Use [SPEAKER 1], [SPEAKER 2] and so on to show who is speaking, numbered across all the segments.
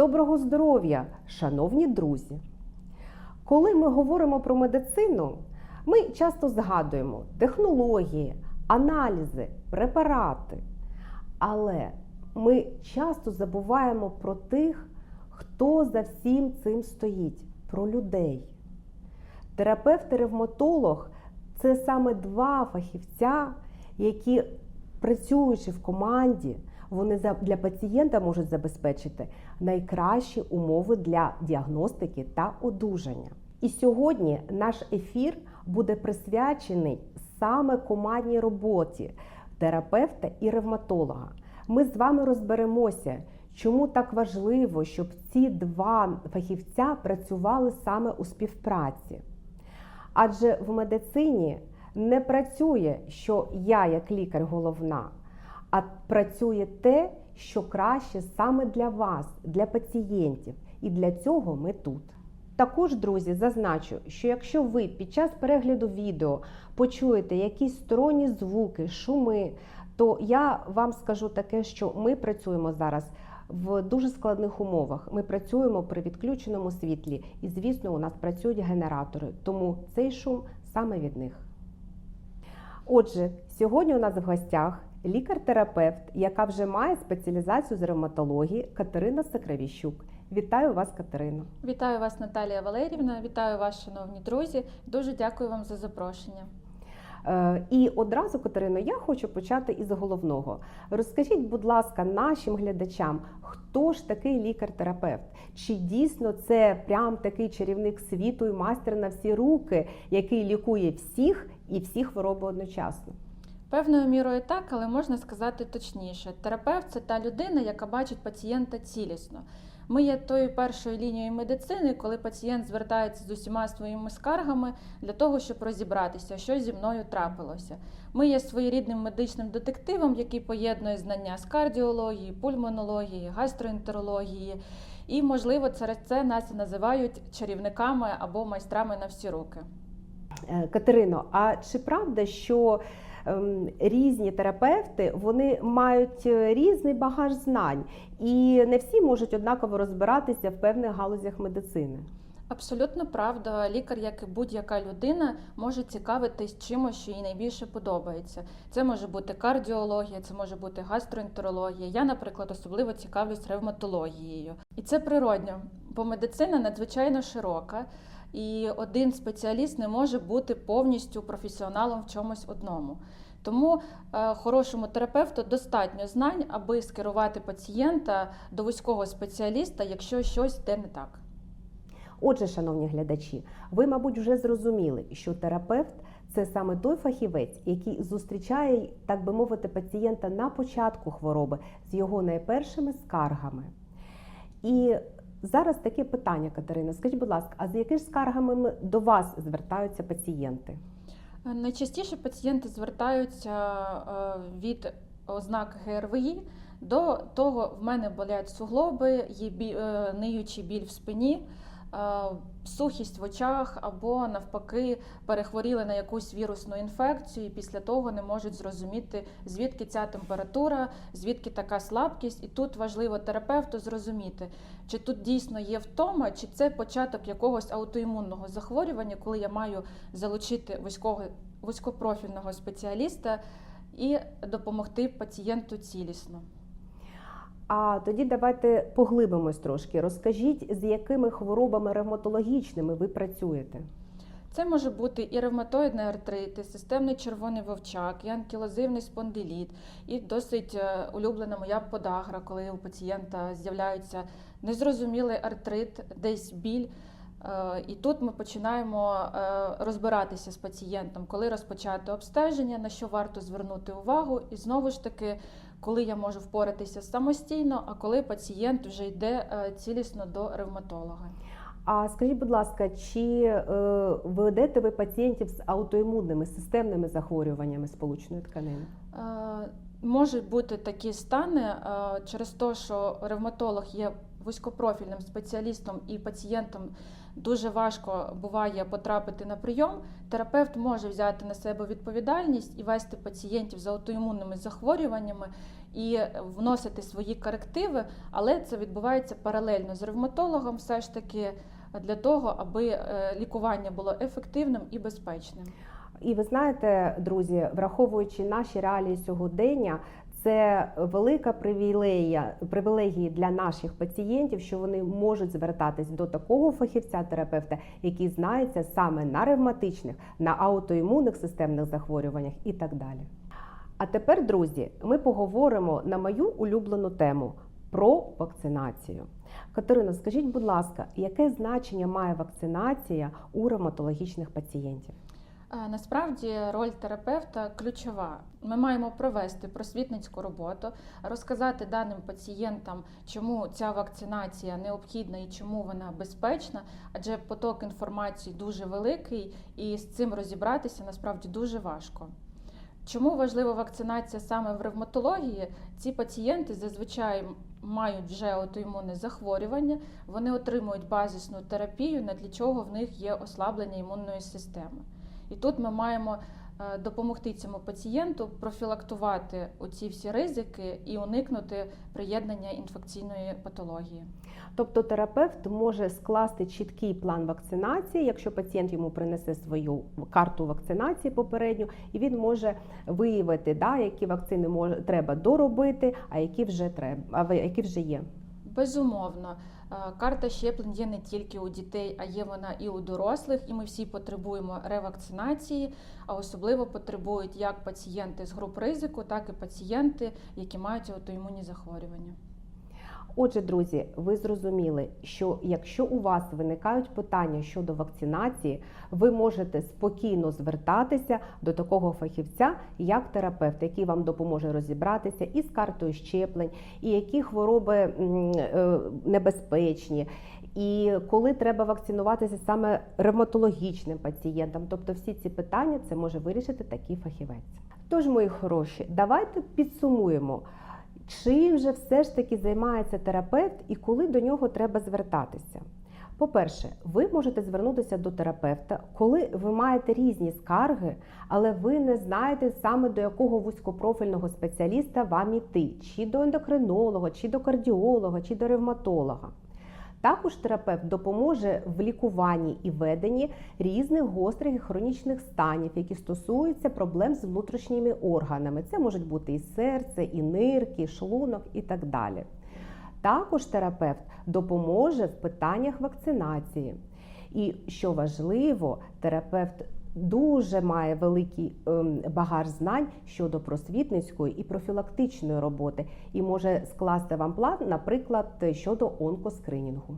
[SPEAKER 1] Доброго здоров'я, шановні друзі! Коли ми говоримо про медицину, ми часто згадуємо технології, аналізи, препарати. Але ми часто забуваємо про тих, хто за всім цим стоїть, про людей. Терапевт і ревматолог це саме два фахівця, які, працюючи в команді, вони для пацієнта можуть забезпечити найкращі умови для діагностики та одужання. І сьогодні наш ефір буде присвячений саме командній роботі терапевта і ревматолога. Ми з вами розберемося, чому так важливо, щоб ці два фахівця працювали саме у співпраці. Адже в медицині не працює, що я як лікар головна, а працює те, що краще саме для вас, для пацієнтів. І для цього ми тут. Також, друзі, зазначу, що якщо ви під час перегляду відео почуєте якісь сторонні звуки, шуми, то я вам скажу таке, що ми працюємо зараз в дуже складних умовах. Ми працюємо при відключеному світлі, і звісно, у нас працюють генератори, тому цей шум саме від них. Отже, сьогодні у нас в гостях лікар-терапевт, яка вже має спеціалізацію з ревматології Катерина Сакравіщук. Вітаю вас, Катерино.
[SPEAKER 2] Вітаю вас, Наталія Валерівна. Вітаю вас, шановні друзі. Дуже дякую вам за запрошення.
[SPEAKER 1] Е, І одразу, Катерино, я хочу почати із головного. Розкажіть, будь ласка, нашим глядачам, хто ж такий лікар-терапевт? Чи дійсно це прям такий чарівник світу і мастер на всі руки, який лікує всіх і всі хвороби одночасно?
[SPEAKER 2] Певною мірою так, але можна сказати точніше. Терапевт це та людина, яка бачить пацієнта цілісно. Ми є тою першою лінією медицини, коли пацієнт звертається з усіма своїми скаргами для того, щоб розібратися, що зі мною трапилося. Ми є своєрідним медичним детективом, який поєднує знання з кардіології, пульмонології, гастроентерології. І, можливо, через це нас називають чарівниками або майстрами на всі руки.
[SPEAKER 1] Е, Катерино, а чи правда, що різні терапевти вони мають е, різний багаж знань, і не всі можуть однаково розбиратися в певних галузях медицини?
[SPEAKER 2] Абсолютно правда. Лікар, як і будь-яка людина, може цікавитись чимось, що їй найбільше подобається. Це може бути кардіологія, це може бути гастроентерологія. Я, наприклад, особливо цікавлюсь ревматологією. І це природньо, бо медицина надзвичайно широка, і один спеціаліст не може бути повністю професіоналом в чомусь одному. Тому е, хорошому терапевту достатньо знань, аби скерувати пацієнта до вузького спеціаліста, якщо щось йде не так.
[SPEAKER 1] Отже, шановні глядачі, ви, мабуть, вже зрозуміли, що терапевт це саме той фахівець, який зустрічає, так би мовити, пацієнта на початку хвороби з його найпершими скаргами. І зараз таке питання, Катерина. Скажіть, будь ласка, а з якими скаргами до вас звертаються пацієнти?
[SPEAKER 2] Найчастіше пацієнти звертаються е, від ознак ГРВІ до того, в мене болять суглоби, є е, ниючий біль в спині, е, сухість в очах або навпаки перехворіли на якусь вірусну інфекцію і після того не можуть зрозуміти, звідки ця температура, звідки така слабкість. І тут важливо терапевту зрозуміти, чи тут дійсно є втома, чи це початок якогось аутоімунного захворювання, коли я маю залучити вузького вузькопрофільного спеціаліста і допомогти пацієнту цілісно.
[SPEAKER 1] А тоді давайте поглибимось трошки. Розкажіть, з якими хворобами ревматологічними ви працюєте?
[SPEAKER 2] Це може бути і ревматоїдний артрит, і системний червоний вовчак, і анкілозивний спондиліт, і досить е, улюблена моя подагра, коли у пацієнта з'являється незрозумілий артрит, десь біль. Е, І тут ми починаємо е, розбиратися з пацієнтом, коли розпочати обстеження, на що варто звернути увагу, і знову ж таки, коли я можу впоратися самостійно, а коли пацієнт вже йде е, цілісно до ревматолога.
[SPEAKER 1] А скажіть, будь ласка, чи е, ведете ви пацієнтів з аутоімунними системними захворюваннями сполучної тканини?
[SPEAKER 2] Е, Можуть бути такі стани е, через те, що ревматолог є вузькопрофільним спеціалістом і пацієнтам дуже важко буває потрапити на прийом, терапевт може взяти на себе відповідальність і вести пацієнтів з аутоімунними захворюваннями і вносити свої корективи, але це відбувається паралельно з ревматологом, все ж таки для того, аби е, лікування було ефективним і безпечним.
[SPEAKER 1] І ви знаєте, друзі, враховуючи наші реалії сьогодення, це велика привілея, привілегія для наших пацієнтів, що вони можуть звертатись до такого фахівця-терапевта, який знається саме на ревматичних, на аутоімунних системних захворюваннях і так далі. А тепер, друзі, ми поговоримо на мою улюблену тему про вакцинацію. Катерина, скажіть, будь ласка, яке значення має вакцинація у ревматологічних пацієнтів?
[SPEAKER 2] Е, Насправді роль терапевта ключова. Ми маємо провести просвітницьку роботу, розказати даним пацієнтам, чому ця вакцинація необхідна і чому вона безпечна, адже поток інформації дуже великий, і з цим розібратися насправді дуже важко. Чому важлива вакцинація саме в ревматології? Ці пацієнти зазвичай мають вже аутоімунне захворювання, вони отримують базисну терапію, для чого в них є ослаблення імунної системи. І тут ми маємо е, допомогти цьому пацієнту профілактувати оці всі ризики і уникнути приєднання інфекційної патології.
[SPEAKER 1] Тобто терапевт може скласти чіткий план вакцинації, якщо пацієнт йому принесе свою карту вакцинації попередню, і він може виявити, да, які вакцини може треба доробити, а які вже треба, а які вже є.
[SPEAKER 2] Безумовно, е, карта щеплень є не тільки у дітей, а є вона і у дорослих, і ми всі потребуємо ревакцинації, а особливо потребують як пацієнти з груп ризику, так і пацієнти, які мають аутоімунні захворювання.
[SPEAKER 1] Отже, друзі, ви зрозуміли, що якщо у вас виникають питання щодо вакцинації, ви можете спокійно звертатися до такого фахівця, як терапевт, який вам допоможе розібратися із картою щеплень, і які хвороби е, небезпечні. І коли треба вакцинуватися саме ревматологічним пацієнтам, тобто всі ці питання це може вирішити такий фахівець. Тож, мої хороші, давайте підсумуємо. Чим же все ж таки займається терапевт і коли до нього треба звертатися? По-перше, ви можете звернутися до терапевта, коли ви маєте різні скарги, але ви не знаєте саме до якого вузькопрофільного спеціаліста вам іти, чи до ендокринолога, чи до кардіолога, чи до ревматолога. Також терапевт допоможе в лікуванні і веденні різних гострих і хронічних станів, які стосуються проблем з внутрішніми органами. Це можуть бути і серце, і нирки, і шлунок і так далі. Також терапевт допоможе в питаннях вакцинації. І що важливо, терапевт дуже має великий ем, багаж знань щодо просвітницької і профілактичної роботи і може скласти вам план, наприклад, щодо онкоскринінгу.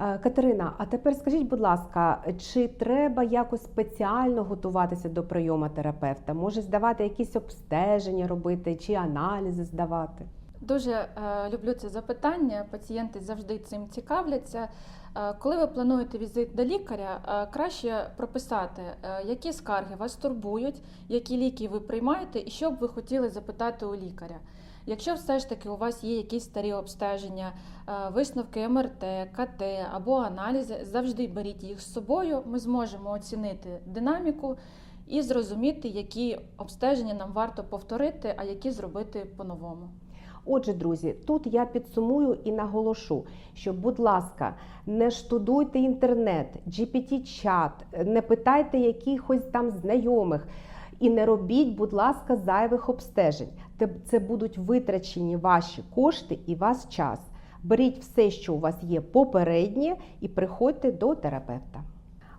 [SPEAKER 1] Е, Катерина, а тепер скажіть, будь ласка, чи треба якось спеціально готуватися до прийому терапевта? Може здавати якісь обстеження робити чи аналізи здавати?
[SPEAKER 2] Дуже е, люблю це запитання. Пацієнти завжди цим цікавляться. Е, коли ви плануєте візит до лікаря, е, краще прописати, е, які скарги вас турбують, які ліки ви приймаєте, і що б ви хотіли запитати у лікаря. Якщо все ж таки у вас є якісь старі обстеження, висновки МРТ, КТ або аналізи, завжди беріть їх з собою. Ми зможемо оцінити динаміку і зрозуміти, які обстеження нам варто повторити, а які зробити по-новому.
[SPEAKER 1] Отже, друзі, тут я підсумую і наголошу, що, будь ласка, не штудуйте інтернет, GPT-чат, не питайте якихось там знайомих і не робіть, будь ласка, зайвих обстежень. Це будуть витрачені ваші кошти і ваш час. Беріть все, що у вас є попереднє, і приходьте до терапевта.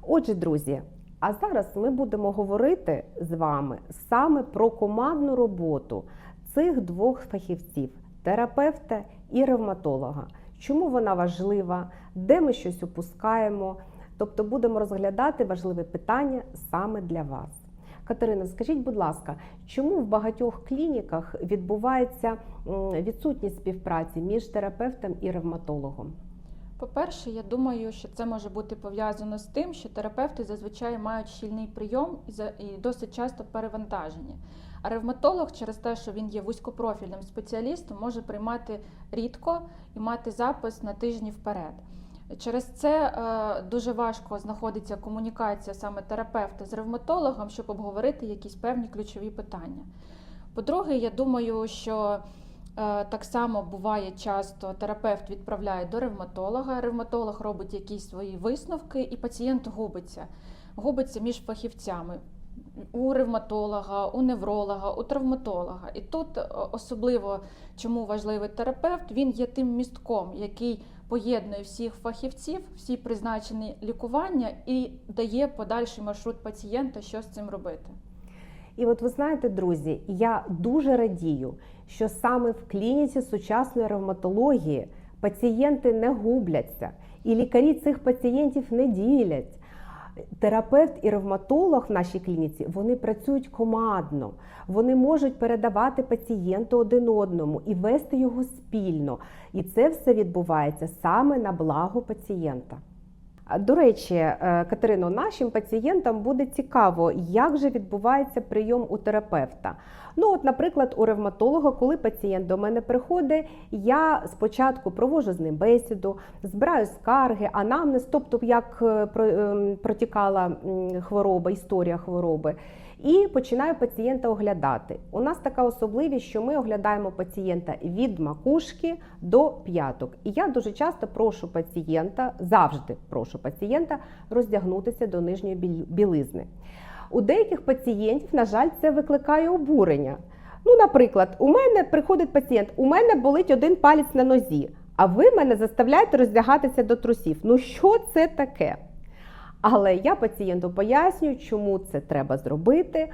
[SPEAKER 1] Отже, друзі, а зараз ми будемо говорити з вами саме про командну роботу цих двох фахівців терапевта і ревматолога. Чому вона важлива, де ми щось упускаємо? Тобто будемо розглядати важливе питання саме для вас. Катерина, скажіть, будь ласка, чому в багатьох клініках відбувається відсутність співпраці між терапевтом і ревматологом?
[SPEAKER 2] По-перше, я думаю, що це може бути пов'язано з тим, що терапевти зазвичай мають щільний прийом і досить часто перевантажені. А ревматолог, через те, що він є вузькопрофільним спеціалістом, може приймати рідко і мати запис на тижні вперед. Через це е, дуже важко знаходиться комунікація саме терапевта з ревматологом, щоб обговорити якісь певні ключові питання. По-друге, я думаю, що е, так само буває часто терапевт відправляє до ревматолога, ревматолог робить якісь свої висновки, і пацієнт губиться. Губиться між фахівцями. У ревматолога, у невролога, у травматолога. І тут е, особливо чому важливий терапевт, він є тим містком, який поєднує всіх фахівців, всі призначені лікування і дає подальший маршрут пацієнта, що з цим робити.
[SPEAKER 1] І от ви знаєте, друзі, я дуже радію, що саме в клініці сучасної ревматології пацієнти не губляться, і лікарі цих пацієнтів не ділять. Терапевт і ревматолог в нашій клініці вони працюють командно, вони можуть передавати пацієнту один одному і вести його спільно. І це все відбувається саме на благо пацієнта. До речі, е, Катерино, нашим пацієнтам буде цікаво, як же відбувається прийом у терапевта. Ну, от, наприклад, у ревматолога, коли пацієнт до мене приходить, я спочатку проводжу з ним бесіду, збираю скарги, анамнез, тобто як е, ем, протікала хвороба, історія хвороби. І починаю пацієнта оглядати. У нас така особливість, що ми оглядаємо пацієнта від макушки до п'яток. І я дуже часто прошу пацієнта, завжди прошу пацієнта роздягнутися до нижньої білизни. У деяких пацієнтів, на жаль, це викликає обурення. Ну, наприклад, у мене приходить пацієнт, у мене болить один палець на нозі, а ви мене заставляєте роздягатися до трусів. Ну що це таке? Але я пацієнту пояснюю, чому це треба зробити.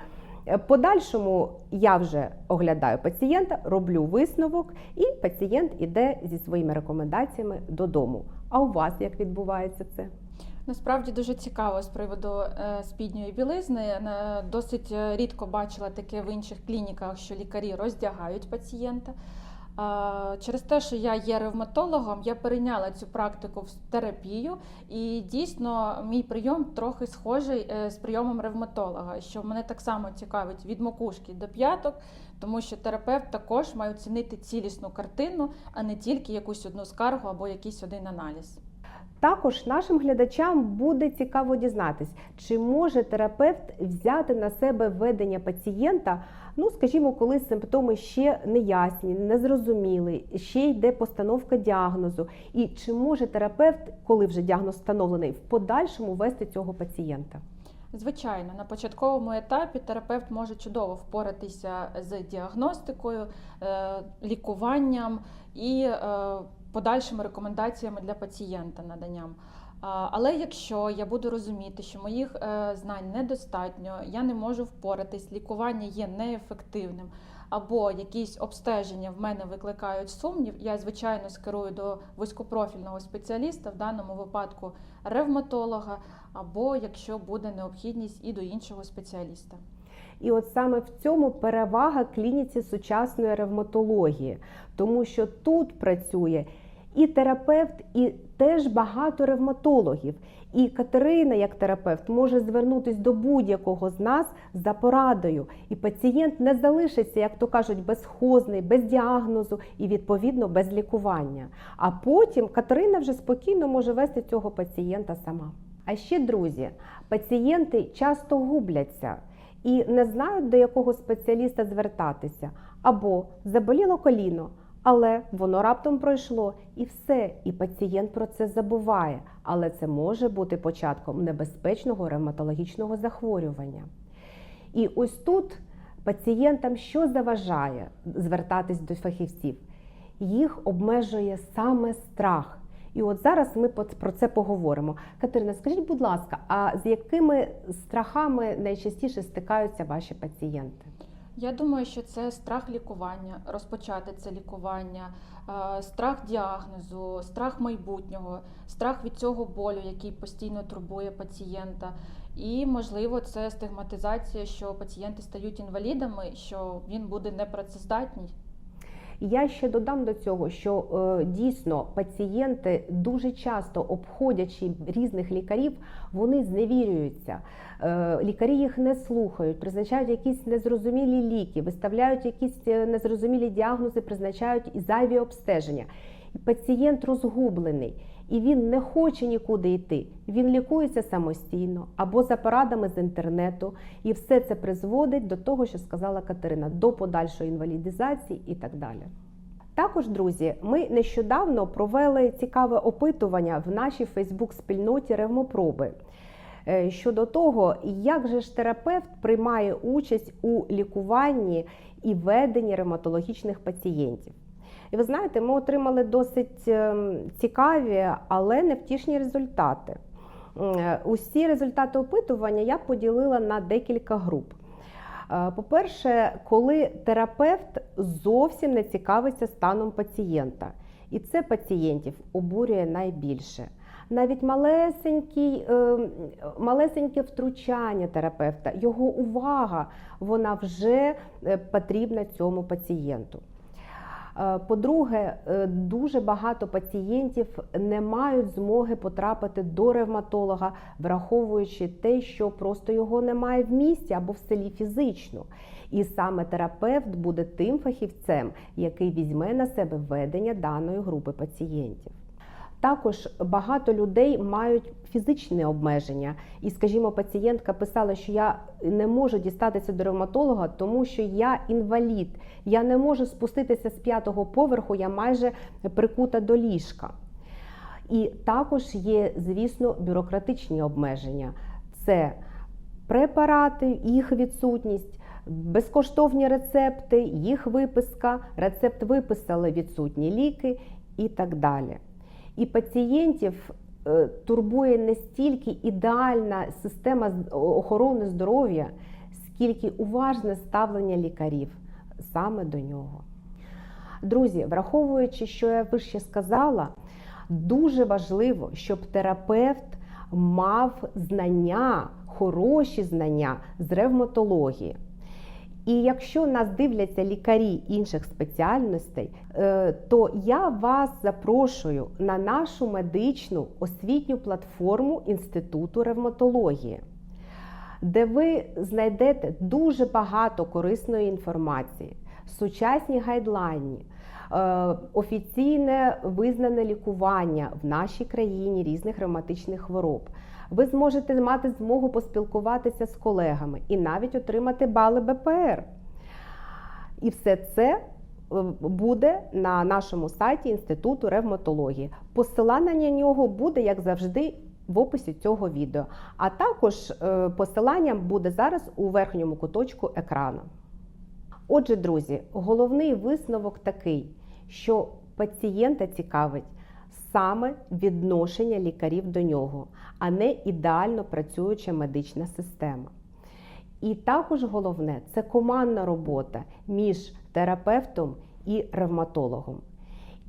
[SPEAKER 1] Е, Подальшому я вже оглядаю пацієнта, роблю висновок, і пацієнт іде зі своїми рекомендаціями додому. А у вас як відбувається це?
[SPEAKER 2] Насправді дуже цікаво з приводу е, спідньої білизни. Е, Досить рідко бачила таке в інших клініках, що лікарі роздягають пацієнта. Через те, що я є ревматологом, я перейняла цю практику в терапію, і дійсно мій прийом трохи схожий е, з прийомом ревматолога, що мене так само цікавить від макушки до п'яток, тому що терапевт також має оцінити цілісну картину, а не тільки якусь одну скаргу або якийсь один аналіз.
[SPEAKER 1] Також нашим глядачам буде цікаво дізнатись, чи може терапевт взяти на себе ведення пацієнта, ну скажімо, коли симптоми ще неясні, незрозуміли, ще йде постановка діагнозу. І чи може терапевт, коли вже діагноз встановлений, в подальшому вести цього пацієнта?
[SPEAKER 2] Звичайно, на початковому етапі терапевт може чудово впоратися з діагностикою, е, лікуванням і е, подальшими рекомендаціями для пацієнта наданням. Але якщо я буду розуміти, що моїх е, знань недостатньо, я не можу впоратись, лікування є неефективним, або якісь обстеження в мене викликають сумнів, я звичайно скерую до вузькопрофільного спеціаліста, в даному випадку ревматолога, або якщо буде необхідність і до іншого спеціаліста.
[SPEAKER 1] І от саме в цьому перевага клініці сучасної ревматології, тому що тут працює і терапевт, і теж багато ревматологів. І Катерина, як терапевт, може звернутися до будь-якого з нас за порадою. І пацієнт не залишиться, як то кажуть, безхозний, без діагнозу і відповідно без лікування. А потім Катерина вже спокійно може вести цього пацієнта сама. А ще, друзі, пацієнти часто губляться і не знають, до якого спеціаліста звертатися, або заболіло коліно, але воно раптом пройшло і все, і пацієнт про це забуває. Але це може бути початком небезпечного ревматологічного захворювання. І ось тут пацієнтам що заважає звертатись до фахівців? Їх обмежує саме страх. І от зараз ми про це поговоримо. Катерина, скажіть, будь ласка, а з якими страхами найчастіше стикаються ваші пацієнти?
[SPEAKER 2] Я думаю, що це страх лікування, розпочати це лікування, е, страх діагнозу, страх майбутнього, страх від цього болю, який постійно турбує пацієнта. І, можливо, це стигматизація, що пацієнти стають інвалідами, що він буде непрацездатний.
[SPEAKER 1] Я ще додам до цього, що е, дійсно пацієнти дуже часто обходячи різних лікарів, вони зневірюються. Е, лікарі їх не слухають, призначають якісь незрозумілі ліки, виставляють якісь е, незрозумілі діагнози, призначають і зайві обстеження. І пацієнт розгублений, і він не хоче нікуди йти. Він лікується самостійно або за порадами з інтернету, і все це призводить до того, що сказала Катерина, до подальшої інвалідизації і так далі. Також, друзі, ми нещодавно провели цікаве опитування в нашій Фейсбук-спільноті Ревмопроби е, щодо того, як же ж терапевт приймає участь у лікуванні і веденні ревматологічних пацієнтів. І ви знаєте, ми отримали досить ем, цікаві, але невтішні результати. Е, Усі результати опитування я поділила на декілька груп. Е, По-перше, коли терапевт зовсім не цікавиться станом пацієнта, і це пацієнтів обурює найбільше. Навіть малесенький, е, малесеньке втручання терапевта, його увага, вона вже е, потрібна цьому пацієнту. Е, По-друге, е, дуже багато пацієнтів не мають змоги потрапити до ревматолога, враховуючи те, що просто його немає в місті або в селі фізично. І саме терапевт буде тим фахівцем, який візьме на себе ведення даної групи пацієнтів. Також багато людей мають фізичні обмеження, і, скажімо, пацієнтка писала, що я не можу дістатися до ревматолога, тому що я інвалід, я не можу спуститися з п'ятого поверху, я майже прикута до ліжка. І також є, звісно, бюрократичні обмеження. Це препарати, їх відсутність, безкоштовні рецепти, їх виписка, рецепт виписали відсутні ліки і так далі. І пацієнтів е, турбує не стільки ідеальна система охорони здоров'я, скільки уважне ставлення лікарів саме до нього. Друзі, враховуючи, що я вище сказала, дуже важливо, щоб терапевт мав знання, хороші знання з ревматології. І якщо нас дивляться лікарі інших спеціальностей, е, то я вас запрошую на нашу медичну освітню платформу Інституту ревматології, де ви знайдете дуже багато корисної інформації, сучасні гайдлайни, е, офіційне визнане лікування в нашій країні різних ревматичних хвороб. Ви зможете мати змогу поспілкуватися з колегами і навіть отримати бали БПР. І все це е, буде на нашому сайті Інституту ревматології. Посилання на нього буде, як завжди, в описі цього відео. А також е, посилання буде зараз у верхньому куточку екрану. Отже, друзі, головний висновок такий, що пацієнта цікавить саме відношення лікарів до нього, а не ідеально працююча медична система. І також головне це командна робота між терапевтом і ревматологом.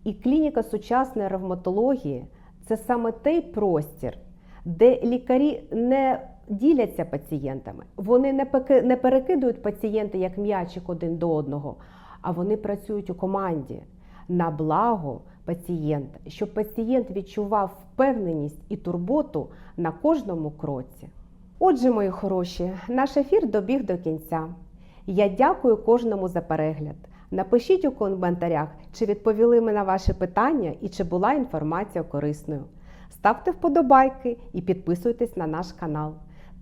[SPEAKER 1] І клініка сучасної ревматології це саме той простір, де лікарі не діляться пацієнтами, вони не перекидують пацієнта як м'ячик один до одного, а вони працюють у команді на благо пацієнта, щоб пацієнт відчував впевненість і турботу на кожному кроці. Отже, мої хороші, наш ефір добіг до кінця. Я дякую кожному за перегляд. Напишіть у коментарях, чи відповіли ми на ваші питання і чи була інформація корисною. Ставте вподобайки і підписуйтесь на наш канал.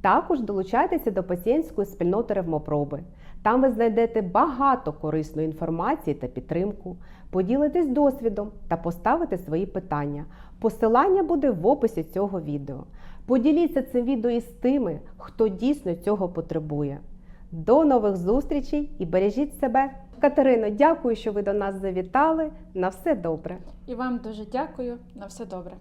[SPEAKER 1] Також долучайтеся до пацієнтської спільноти ревмопроби. Там ви знайдете багато корисної інформації та підтримку. Поділитесь досвідом та поставите свої питання. Посилання буде в описі цього відео. Поділіться цим відео із тими, хто дійсно цього потребує. До нових зустрічей і бережіть себе! Катерино, дякую, що ви до нас завітали. На все добре!
[SPEAKER 2] І вам дуже дякую. На все добре.